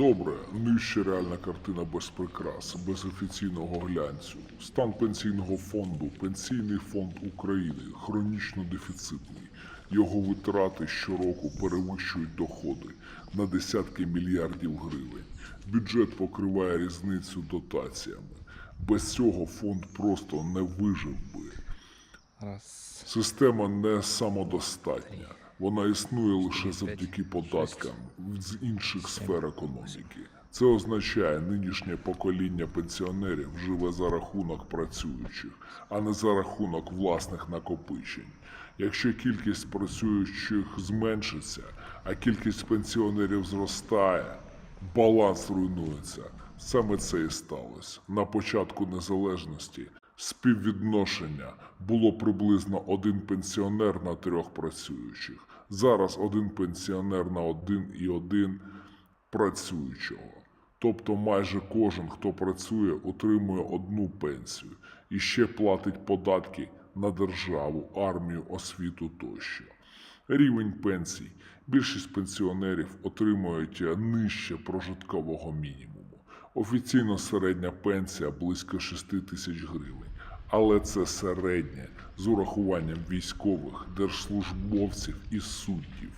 Добре, нижче реальна картина без прикрас, без офіційного глянцю. Стан пенсійного фонду, пенсійний фонд України хронічно дефіцитний. Його витрати щороку перевищують доходи на десятки мільярдів гривень. Бюджет покриває різницю дотаціями. Без цього фонд просто не вижив би. Раз. Система не самодостатня. Вона існує лише завдяки податкам з інших сфер економіки. Це означає, нинішнє покоління пенсіонерів живе за рахунок працюючих, а не за рахунок власних накопичень. Якщо кількість працюючих зменшиться, а кількість пенсіонерів зростає, баланс руйнується. Саме це і сталося. На початку незалежності співвідношення було приблизно один пенсіонер на трьох працюючих. Зараз один пенсіонер на один і один працюючого. Тобто майже кожен, хто працює, отримує одну пенсію і ще платить податки на державу, армію, освіту тощо. Рівень пенсій. Більшість пенсіонерів отримують нижче прожиткового мінімуму. Офіційно середня пенсія близько 6 тисяч гривень. Але це середнє з урахуванням військових, держслужбовців і суддів.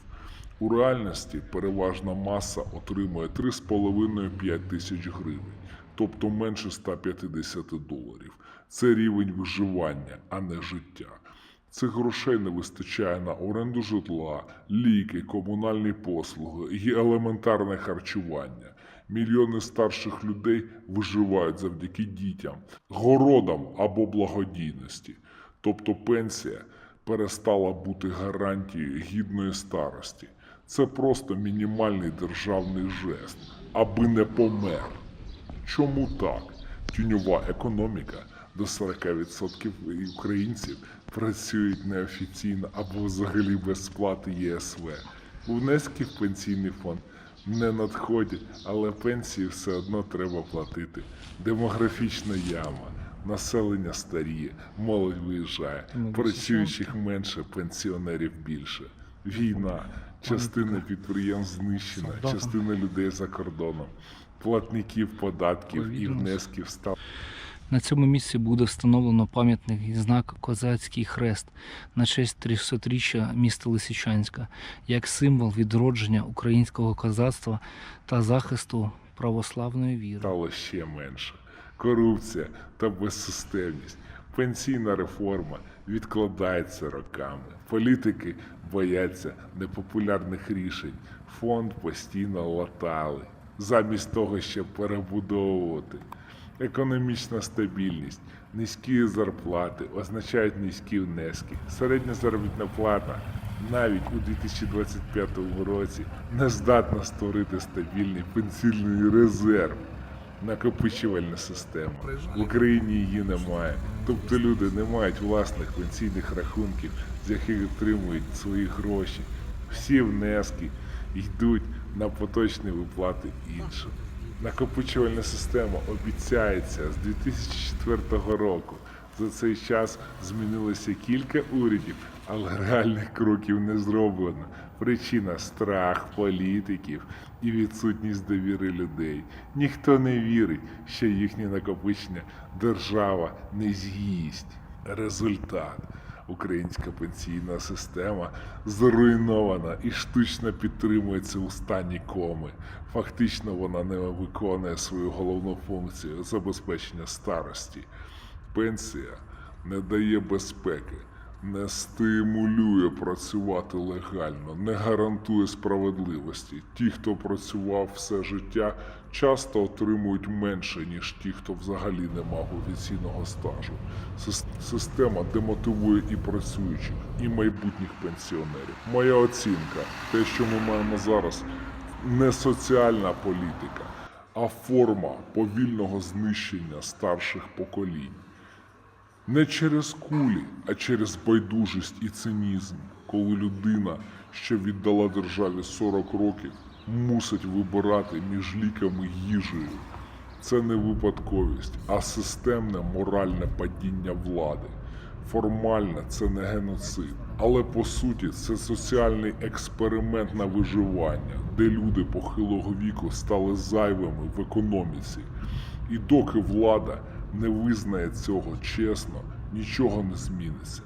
У реальності переважна маса отримує 3,5-5 тисяч гривень, тобто менше 150 доларів. Це рівень виживання, а не життя. Цих грошей не вистачає на оренду житла, ліки, комунальні послуги і елементарне харчування. Мільйони старших людей виживають завдяки дітям, городам або благодійності. Тобто пенсія перестала бути гарантією гідної старості. Це просто мінімальний державний жест, аби не помер. Чому так? Тюньова економіка до 40% українців працюють неофіційно або взагалі без сплати ЄСВ. Внески в пенсійний фонд не надходять, але пенсії все одно треба платити. Демографічна яма, населення старіє, молодь виїжджає, працюючих менше, пенсіонерів більше. Війна, частина підприємств знищена, частина людей за кордоном, платників податків і внесків стало. На цьому місці буде встановлено пам'ятний знак Козацький хрест на честь 300-річчя міста Лисичанська як символ відродження українського козацтва та захисту православної віри. стало ще менше. Корупція та безсистемність, пенсійна реформа відкладається роками. Політики бояться непопулярних рішень. Фонд постійно латали, замість того, щоб перебудовувати. Економічна стабільність, низькі зарплати означають низькі внески. Середня заробітна плата навіть у 2025 році не здатна створити стабільний пенсійний резерв. Накопичувальна система. В Україні її немає. Тобто люди не мають власних пенсійних рахунків, з яких отримують свої гроші. Всі внески йдуть на поточні виплати іншим. Накопичувальна система обіцяється з 2004 року. За цей час змінилося кілька урядів, але реальних кроків не зроблено. Причина страх політиків і відсутність довіри людей. Ніхто не вірить, що їхнє накопичення держава не з'їсть. Результат. Українська пенсійна система зруйнована і штучно підтримується у стані коми. Фактично вона не виконує свою головну функцію забезпечення старості. Пенсія не дає безпеки, не стимулює працювати легально, не гарантує справедливості. Ті, хто працював все життя, часто отримують менше, ніж ті, хто взагалі не мав офіційного стажу. Система демотивує і працюючих, і майбутніх пенсіонерів. Моя оцінка, те, що ми маємо зараз, не соціальна політика, а форма повільного знищення старших поколінь. Не через кулі, а через байдужість і цинізм, коли людина, що віддала державі 40 років, мусить вибирати між ліками їжею. Це не випадковість, а системне моральне падіння влади. Формально це не геноцид, але по суті це соціальний експеримент на виживання, де люди похилого віку стали зайвими в економіці. І доки влада не визнає цього чесно, нічого не зміниться.